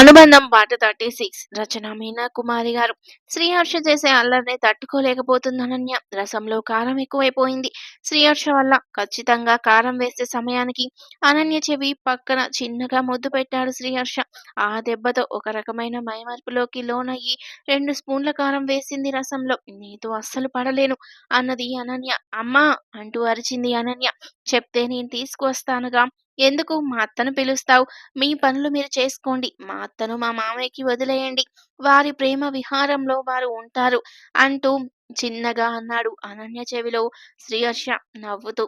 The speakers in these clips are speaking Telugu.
అనుబంధం పాట థర్టీ సిక్స్ రచన మీనా కుమారి గారు. శ్రీహర్ష చేసే అల్లరిని తట్టుకోలేకపోతుంది అనన్య. రసంలో కారం ఎక్కువైపోయింది. శ్రీహర్ష వల్ల ఖచ్చితంగా కారం వేసే సమయానికి అనన్య చెవి పక్కన చిన్నగా ముద్దు పెట్టాడు శ్రీహర్ష ఆ దెబ్బతో ఒక రకమైన మైమర్పులోకి లోనయ్యి రెండు స్పూన్ల కారం వేసింది రసంలో. నీతో అస్సలు పడలేను అన్నది అనన్య. అమ్మా అంటూ అరిచింది అనన్య. చెప్తే నేను తీసుకువస్తానుగా. ఎందుకు మా అత్తను పిలుస్తావు? మీ పనులు మీరు చేసుకోండి. మా అత్తను మా మామయ్యకి వదిలేయండి. వారి ప్రేమ విహారంలో వారు ఉంటారు అంటూ చిన్నగా అన్నాడు అనన్య చెవిలో శ్రీహర్ష నవ్వుతూ.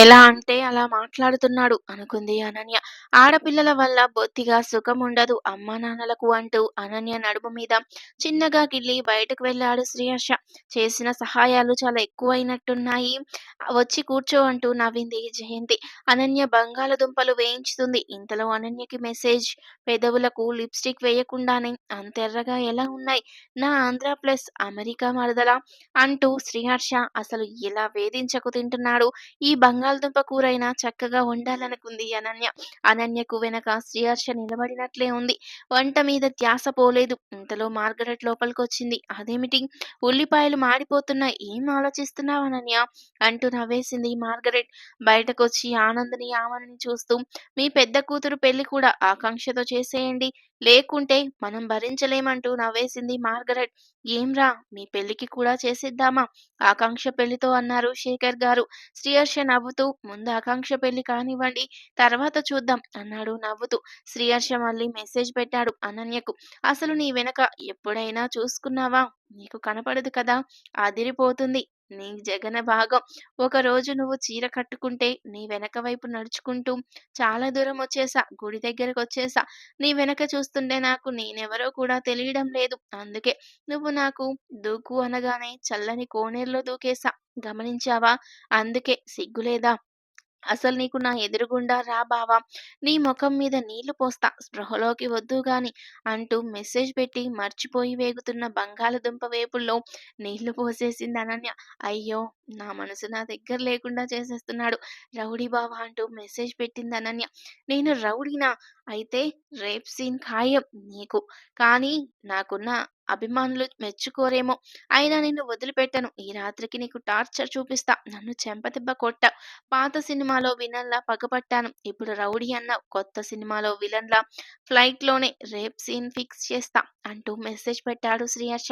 ఎలా అంటే అలా మాట్లాడుతున్నాడు అనుకుంది అనన్య. ఆడపిల్లల వల్ల బొత్తిగా సుఖం ఉండదు అమ్మా నాన్నలకు అంటూ అనన్య నడుము మీద చిన్నగా గిల్లి బయటకు వెళ్ళాడు శ్రీహర్ష. చేసిన సహాయాలు చాలా ఎక్కువైనట్టున్నాయి. వచ్చి కూర్చో అంటూ నవ్వింది జయంతి. అనన్య బంగాళదుంపలు వేయించుతుంది. ఇంతలో అనన్యకి మెసేజ్. పెదవులకు లిప్స్టిక్ వేయకుండానే అంతెర్రగా ఎలా ఉన్నాయి? నా ఆంధ్ర ప్లస్ అమెరికా మరదలా అంటూ శ్రీహర్ష అసలు ఎలా వేధించకు తింటున్నాడు. ఈ బంగాళదుంప కూరైనా చక్కగా వండాలనుకుంది అనన్య. అనన్యకు వెనక శ్రీహర్ష నిలబడినట్లే ఉంది. వంట మీద ధ్యాస పోలేదు. ఇంతలో మార్గరెట్ లోపలికి వచ్చింది అదేమిటి? ఉల్లిపాయలు మాడిపోతున్నాయి. ఏం ఆలోచిస్తున్నావు అనన్య? అంటూ నవ్వేసింది మార్గరెట్. బయటకొచ్చి ఆనందని ఆమని చూస్తూ మీ పెద్ద కూతురు పెళ్ళి కూడా ఆకాంక్షతో చేసేయండి. లేకుంటే మనం భరించలేమంటూ నవ్వేసింది మార్గరెట్. ఏంరా మీ పెళ్ళికి కూడా చేసేద్దామా? ఆకాంక్ష పెళ్ళితో అన్నారు శేఖర్ గారు. శ్రీహర్ష నవ్వుతూ ముందు ఆకాంక్ష పెళ్ళి కానివ్వండి తర్వాత చూద్దాం అన్నాడు నవ్వుతూ. శ్రీహర్ష మళ్ళీ మెసేజ్ పెట్టాడు అనన్యకు. అసలు నీ వెనక ఎప్పుడైనా చూసుకున్నావా? నీకు కనపడదు కదా అదిరిపోతుంది. నీ జగన భాగం. ఒకరోజు నువ్వు చీర కట్టుకుంటే నీ వెనక వైపు నడుచుకుంటూ చాలా దూరం వచ్చేసా గుడి దగ్గరకు వచ్చేసా. నీ వెనక చూస్తుంటే నాకు నేనెవరో కూడా తెలియడం లేదు. అందుకే నువ్వు నాకు దూకు అనగానే చల్లని కోనేరులో దూకేసా. గమనించావా? అందుకే సిగ్గులేదా? అసలు నీకు నా ఎదురుగుండా రా బావా. నీ ముఖం మీద నీళ్ళు పోస్తా. స్పృహలోకి వద్దు గాని అంటూ మెసేజ్ పెట్టి మర్చిపోయి వేగుతున్న బంగాళదుంప వేపుల్లో నీళ్ళు పోసేసింది అనన్య. అయ్యో నా మనసు నా దగ్గర లేకుండా చేసేస్తున్నాడు. రౌడీ బావా అంటూ మెసేజ్ పెట్టింది అనన్య. నేను రౌడీనా? అయితే రేప్ సీన్ ఖాయం నీకు. కానీ నాకున్న అభిమానులు మెచ్చుకోరేమో. అయినా నిన్ను వదిలిపెట్టను. ఈ రాత్రికి నీకు టార్చర్ చూపిస్తా. నన్ను చెంపతిబ్బ కొట్ట. పాత సినిమాలో విలన్లా పగపట్టాను. ఇప్పుడు రౌడీ అన్న కొత్త సినిమాలో విలన్లా ఫ్లైట్లోనే రేప్ సీన్ ఫిక్స్ చేస్తా. అంటూ మెసేజ్ పెట్టాడు శ్రీహర్ష.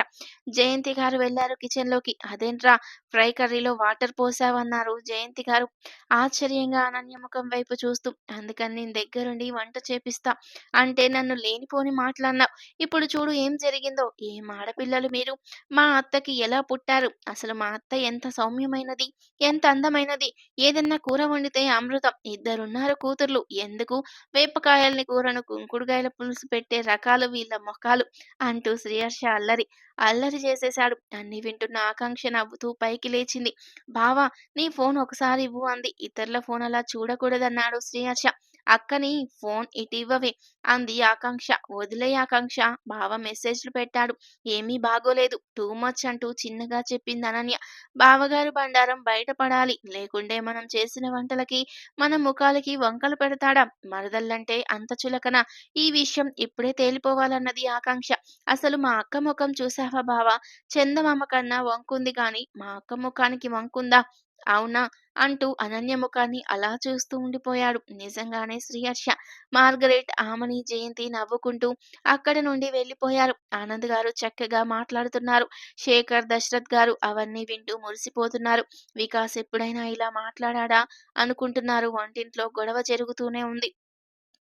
జయంతి గారు వెళ్ళారు కిచెన్లోకి. అదేంట్రా ఫ్రై కర్రీలో వాటర్ పోసావన్నారు జయంతి గారు. ఆశ్చర్యంగా అనన్య ముఖం వైపు చూస్తూ అందుకని నేను దగ్గరుండి వంట చేపిస్తా. అంటే నన్ను లేనిపోని మాట్లాడినావు ఇప్పుడు చూడు ఏం జరిగిందో. ఏం ఆడపిల్లలు మీరు? మా అత్తకి ఎలా పుట్టారు? అసలు మా అత్త ఎంత సౌమ్యమైనది ఎంత అందమైనది. ఏదన్నా కూర వండితే అమృతం. ఇద్దరున్నారు కూతుర్లు. ఎందుకు? వేపకాయల్ని కూరను కుంకుడుగాయల పులుసు పెట్టే రకాలు వీళ్ళ మొఖాలు. అంటూ శ్రీహర్ష అల్లరి. అల్లరి చేసేశాడు. అన్ని వింటున్న ఆకాంక్ష నవ్వుతూ పైకి లేచింది. బావా నీ ఫోన్ ఒకసారి ఇవ్వు అంది. ఇతరుల ఫోన్ అలా చూడకూడదన్నాడు శ్రీహర్ష అక్కని ఫోన్ ఇటివ్వవే అంది ఆకాంక్ష. వదిలే ఆకాంక్ష. బావ మెసేజ్లు పెట్టాడు. ఏమీ బాగోలేదు. టూ మచ్ అంటూ చిన్నగా చెప్పింది అనన్య. బావగారు బండారం బయటపడాలి. లేకుంటే మనం చేసిన వంటలకి మన ముఖాలకి వంకలు పెడతాడా? మరదల్లంటే అంత చులకన. ఈ విషయం ఇప్పుడే తేలిపోవాలన్నది ఆకాంక్ష. అసలు మా అక్క ముఖం చూసావా బావా? చందమామ కన్నా వంకుంది కానీ మా అక్క ముఖానికి వంకుందా? అవునా? అంటూ అనన్య ముఖాన్ని అలా చూస్తూ ఉండిపోయాడు. నిజంగానే శ్రీహర్ష మార్గరెట్ ఆమని జయంతి నవ్వుకుంటూ అక్కడి నుండి వెళ్ళిపోయారు. ఆనంద్ గారు చక్కగా మాట్లాడుతున్నారు. శేఖర్ దశరథ్ గారు అవన్నీ వింటూ మురిసిపోతున్నారు. వికాస్ ఎప్పుడైనా ఇలా మాట్లాడా అనుకుంటున్నారు. వంటింట్లో గొడవ జరుగుతూనే ఉంది.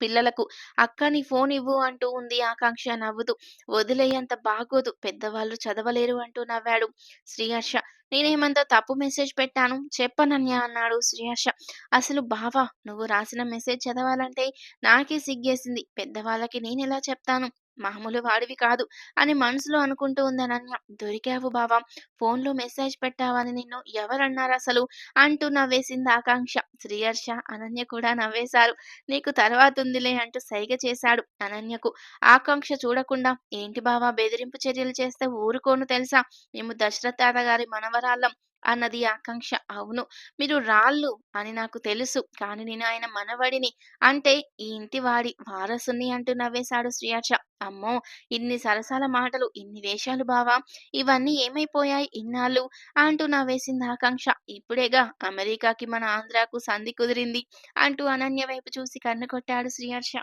పిల్లలకు అక్క నీ ఫోన్ ఇవ్వు అంటూ ఉంది. ఆకాంక్ష నవ్వుతూ వదిలేయంత బాగోదు పెద్దవాళ్ళు చదవలేరు అంటూ నవ్వాడు శ్రీహర్ష. నేనేమంత తప్పు మెసేజ్ పెట్టాను? చెప్పనన్య అన్నాడు శ్రీహర్ష. అసలు బావా నువ్వు రాసిన మెసేజ్ చదవాలంటే నాకే సిగ్గేసింది. పెద్దవాళ్ళకి నేను ఎలా చెప్తాను? మామూలు వాడివి కాదు. అని మనసులో అనుకుంటూ ఉంది అనన్య. దొరికావు బావా ఫోన్లో మెసేజ్ పెట్టావని నిన్ను ఎవరన్నారు అసలు? అంటూ నవ్వేసింది ఆకాంక్ష. శ్రీహర్ష అనన్య కూడా నవ్వేశారు. నీకు తర్వాత ఉందిలే అంటూ సైగ చేశాడు అనన్యకు. ఆకాంక్ష చూడకుండా ఏంటి బావా బెదిరింపు చర్యలు చేస్తే ఊరుకోను తెలుసా? మేము దశరథ గారి మనవరాళ్ళం. అన్నది ఆకాంక్ష. అవును. మీరు రాళ్ళు అని నాకు తెలుసు. కానీ నేను ఆయన మనవడిని. అంటే ఈ ఇంటి వాడి వారసుని అంటూ నవ్వేశాడు శ్రీహర్ష. అమ్మో! ఇన్ని సరసాల మాటలు, ఇన్ని వేషాలు బావా! ఇవన్నీ ఏమైపోయాయి ఇన్నాళ్ళు? అంటూ నవ్వేసింది ఆకాంక్ష. ఇప్పుడేగా అమెరికాకి మన ఆంధ్రాకు సంధి కుదిరింది అంటూ అనన్య వైపు చూసి కన్ను కొట్టాడు శ్రీహర్ష.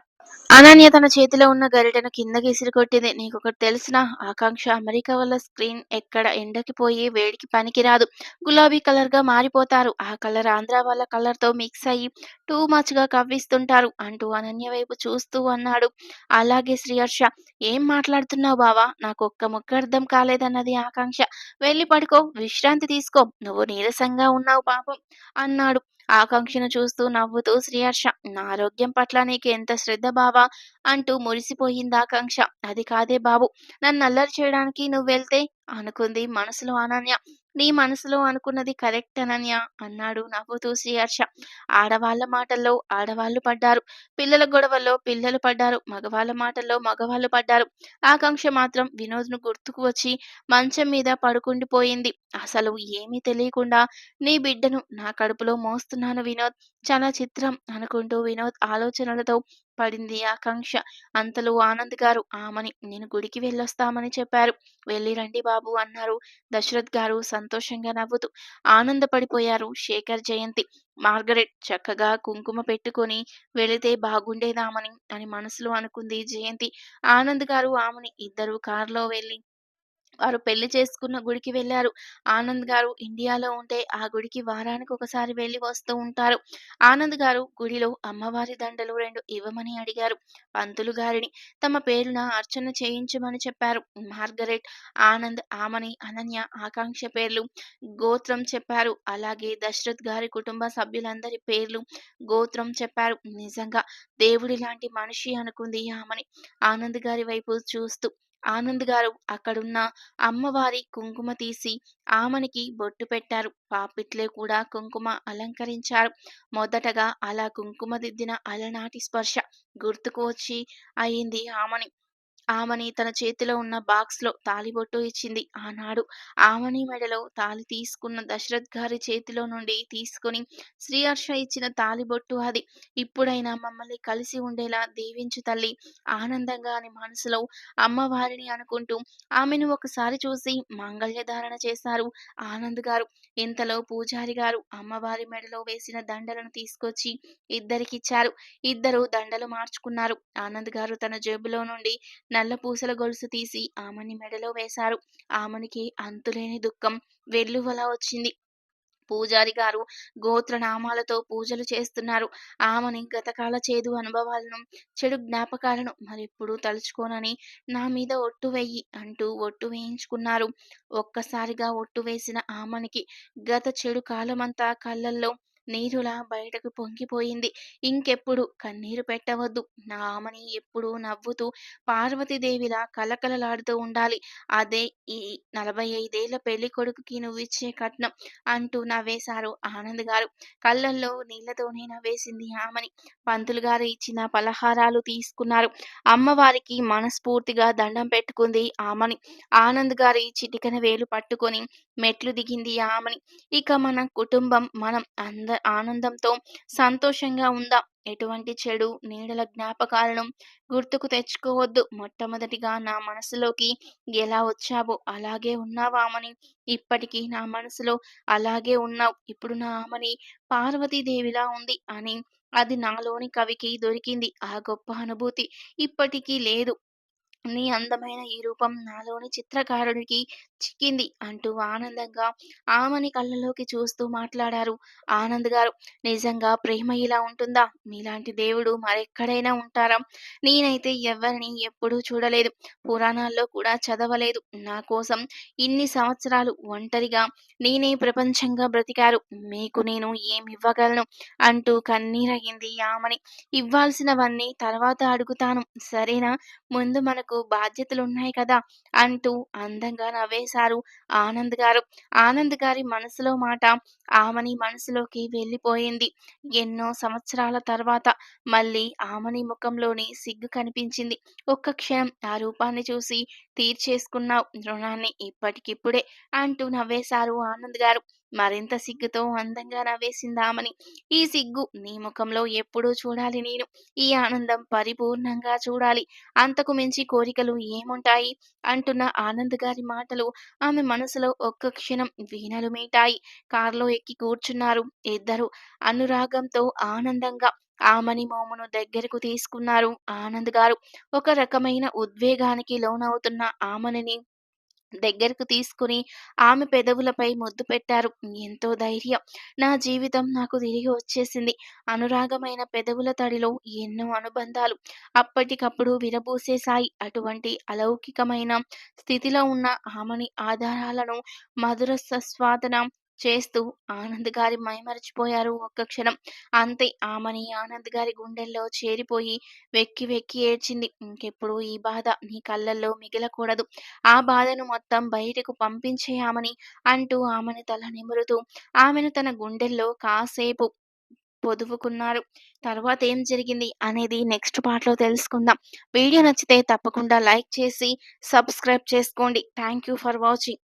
అనన్య తన చేతిలో ఉన్న గరిటెను కిందకి ఇసిరికొట్టింది. నీకొకటి తెలుసునా? ఆకాంక్ష అమెరికా వల్ల స్క్రీన్ ఎక్కడ ఎండకి పోయి వేడికి పనికిరాదు. గులాబీ కలర్గా మారిపోతారు. ఆ కలర్ ఆంధ్ర వాళ్ళ కలర్తో మిక్స్ అయ్యి టూ మచ్‌గా కవ్విస్తుంటారు అంటూ అనన్య వైపు చూస్తూ అన్నాడు. అలాగే శ్రీహర్ష. ఏం మాట్లాడుతున్నావు బావా? నాకు ఒక్క ముక్క అర్థం కాలేదన్నది ఆకాంక్ష. వెళ్ళి పడుకో. విశ్రాంతి తీసుకో. నువ్వు నీరసంగా ఉన్నావు పాపం అన్నాడు. ఆకాంక్షను చూస్తూ నవ్వుతూ శ్రీహర్ష. నా ఆరోగ్యం పట్ల నీకు ఎంత శ్రద్ధ బావా! అంటూ మురిసిపోయింది ఆకాంక్ష. అది కాదే బాబు నన్ను అల్లరి చేయడానికి నువ్వెళ్తే అనుకుంది మనసులో అనన్య. నీ మనసులో అనుకున్నది కరెక్ట్ అనన్య అన్నాడు నవ్వుతూ శ్రీహర్ష. ఆడవాళ్ళ మాటల్లో ఆడవాళ్ళు పడ్డారు. పిల్లల గొడవల్లో పిల్లలు పడ్డారు. మగవాళ్ళ మాటల్లో మగవాళ్ళు పడ్డారు. ఆకాంక్ష మాత్రం వినోద్‌ను గుర్తుకు వచ్చి మంచం మీద పడుకుండిపోయింది. అసలు ఏమీ తెలియకుండా నీ బిడ్డను నా కడుపులో మోస్తున్నాను వినోద్. చాలా చిత్రం అనుకుంటూ వినోద్ ఆలోచనలతో పడింది ఆకాంక్ష. అంతలో ఆనంద్ గారు ఆమని నేను గుడికి వెళ్ళొస్తామని చెప్పారు. వెళ్ళి రండి బాబు అన్నారు దశరథ్ గారు సంతోషంగా నవ్వుతూ. ఆనందపడిపోయారు శేఖర్, జయంతి. మార్గరెట్ చక్కగా కుంకుమ పెట్టుకొని వెళితే బాగుండేదామని అని మనసులో అనుకుంది జయంతి. ఆనంద్ గారు, ఆమని ఇద్దరు కారులో వెళ్ళి వారు పెళ్ళి చేసుకున్న గుడికి వెళ్ళారు. ఆనంద్ గారు ఇండియాలో ఉంటే ఆ గుడికి వారానికి ఒకసారి వెళ్ళి వస్తూ ఉంటారు. ఆనంద్ గారు గుడిలో అమ్మవారి దండలు రెండు ఇవ్వమని అడిగారు. పంతులు గారిని తమ పేరున అర్చన చేయించమని చెప్పారు. మార్గరెట్, ఆనంద్, ఆమని, అనన్య, ఆకాంక్ష పేర్లు, గోత్రం చెప్పారు. అలాగే దశరథ్ గారి కుటుంబ సభ్యులందరి పేర్లు, గోత్రం చెప్పారు. నిజంగా దేవుడి లాంటి మనిషి అనుకుంది ఆమని ఆనంద్ గారి వైపు చూస్తూ. ఆనంద్ గారు అక్కడున్న అమ్మవారి కుంకుమ తీసి ఆమెనికి బొట్టు పెట్టారు. పాపిట్లే కూడా కుంకుమ అలంకరించారు. మొదటగా అలా కుంకుమ దిద్దిన అలనాటి స్పర్శ గుర్తుకు వచ్చి అయింది ఆమెని ఆమెని తన చేతిలో ఉన్న బాక్స్‌లో తాళిబొట్టు ఇచ్చింది. ఆనాడు ఆమెని మెడలో తాళి తీసుకున్న దశరథ్ గారి చేతిలో నుండి తీసుకొని శ్రీహర్ష ఇచ్చిన తాళిబొట్టు అది. ఇప్పుడైనా మమ్మల్ని కలిసి ఉండేలా దీవించు తల్లి ఆనందంగా అని మనసులో అమ్మవారిని అనుకుంటూ ఆమెను ఒకసారి చూసి మాంగళ్య ధారణ చేశారు ఆనంద్ గారు. ఇంతలో పూజారి గారు అమ్మవారి మెడలో వేసిన దండలను తీసుకొచ్చి ఇద్దరికిచ్చారు. ఇద్దరు దండలు మార్చుకున్నారు. ఆనంద్ గారు తన జేబులో నుండి నల్ల పూసల గొలుసు తీసి ఆమెని మెడలో వేశారు. ఆమెనికి అంతులేని దుఃఖం వెల్లువలా వచ్చింది. పూజారి గారు గోత్రనామాలతో పూజలు చేస్తున్నారు. ఆమెని గతకాల చేదు అనుభవాలను, చెడు జ్ఞాపకాలను మరెప్పుడూ తలుచుకోనని నా మీద ఒట్టు వెయ్యి అంటూ ఒట్టు వేయించుకున్నారు. ఒక్కసారిగా ఒట్టు వేసిన ఆమెనికి గత చెడు కాలమంతా కళ్ళల్లో నీరులా బయటకు పొంగిపోయింది. ఇంకెప్పుడు కన్నీరు పెట్టవద్దు. నా ఆమని ఎప్పుడూ నవ్వుతూ పార్వతీదేవిలా కలకలలాడుతూ ఉండాలి. అదే ఈ నలభై ఐదేళ్ళ పెళ్ళికొడుకుకి నువ్విచ్చే కట్నం అంటూ నవ్వేశారు ఆనంద్ గారు. కళ్ళల్లో నీళ్ళతోనే నవ్వేసింది ఆమని. పంతులు గారు ఇచ్చిన పలహారాలు తీసుకున్నారు. అమ్మవారికి మనస్ఫూర్తిగా దండం పెట్టుకుంది ఆమని. ఆనంద్ గారి చిటికన వేలు పట్టుకొని మెట్లు దిగింది ఆమని. ఇక మన కుటుంబం మనం అంద ఆనందంతో సంతోషంగా ఉందా ఎటువంటి చెడు నీడల జ్ఞాపకాలను గుర్తుకు తెచ్చుకోవద్దు. మొట్టమొదటిగా నా మనసులోకి ఎలా వచ్చావో అలాగే ఉన్నావామని ఇప్పటికీ నా మనసులో అలాగే ఉన్నావు. ఇప్పుడు నా ఆమని పార్వతీదేవిలా ఉంది అని అది నాలోని కవికి దొరికింది. ఆ గొప్ప అనుభూతి ఇప్పటికీ లేదు. నీ అందమైన ఈ రూపం నాలోని చిత్రకారుడికి చిక్కింది అంటూ ఆనందంగా ఆమెని కళ్ళలోకి చూస్తూ మాట్లాడారు ఆనంద్ గారు. నిజంగా ప్రేమ ఇలా ఉంటుందా? మీలాంటి దేవుడు మరెక్కడైనా ఉంటారా? నేనైతే ఎవరిని ఎప్పుడూ చూడలేదు. పురాణాల్లో కూడా చదవలేదు. నా కోసం ఇన్ని సంవత్సరాలు ఒంటరిగా నేనే ప్రపంచంగా బ్రతికారు. మీకు నేను ఏమి ఇవ్వగలను అంటూ కన్నీరయింది ఆమెని ఇవ్వాల్సినవన్నీ తర్వాత అడుగుతాను సరేనా? ముందు మనకు బాధ్యతలున్నాయి కదా! అంటూ అందంగా నవ్వేశారు ఆనంద్ గారు. ఆనంద్ గారి మనసులో మాట ఆమని మనసులోకి వెళ్ళిపోయింది. ఎన్నో సంవత్సరాల తర్వాత మళ్ళీ ఆమని ముఖంలోని సిగ్గు కనిపించింది. ఒక్క క్షణం ఆ రూపాన్ని చూసి తీర్చేసుకున్నావు రుణాన్ని ఇప్పటికిప్పుడే అంటూ నవ్వేశారు ఆనంద్ గారు. మరింత సిగ్గుతో అందంగా నవ్వేసిందామని. ఈ సిగ్గు నీ ముఖంలో ఎప్పుడూ చూడాలి నేను. ఈ ఆనందం పరిపూర్ణంగా చూడాలి. అంతకు మించి కోరికలు ఏముంటాయి? అంటున్న ఆనంద్ గారి మాటలు ఆమె మనసులో ఒక్క క్షణం వీణలు మీటాయి. కారులో ఎక్కి కూర్చున్నారు ఇద్దరు అనురాగంతో ఆనందంగా ఆమని మోమును దగ్గరకు తీసుకున్నారు ఆనంద్ గారు. ఒక రకమైన ఉద్వేగానికి లోనవుతున్న ఆమనిని దగ్గరకు తీసుకుని ఆమె పెదవులపై ముద్దు పెట్టారు. ఎంతో ధైర్యం. నా జీవితం నాకు తిరిగి వచ్చేసింది. అనురాగమైన పెదవుల తడిలో ఎన్నో అనుబంధాలు అప్పటికప్పుడు విరబూసేశాయి. అటువంటి అలౌకికమైన స్థితిలో ఉన్న ఆమెని ఆధారాలను మధుర సస్వాదన చేస్తూ ఆనంద్ గారి మైమరచిపోయారు ఒక్క క్షణం. అంతే ఆమని ఆనంద్ గారి గుండెల్లో చేరిపోయి వెక్కి వెక్కి ఏడ్చింది. ఇంకెప్పుడు ఈ బాధ నీ కళ్ళల్లో మిగిలకూడదు ఆ బాధను మొత్తం బయటకు పంపించేయామని అంటూ ఆమెని తల నిమురుతూ ఆమెను తన గుండెల్లో కాసేపు పొదువుకున్నారు. తర్వాత ఏం జరిగింది అనేది నెక్స్ట్ పార్ట్‌లో తెలుసుకుందాం. వీడియో నచ్చితే తప్పకుండా లైక్ చేసి సబ్స్క్రైబ్ చేసుకోండి. Thank you for watching.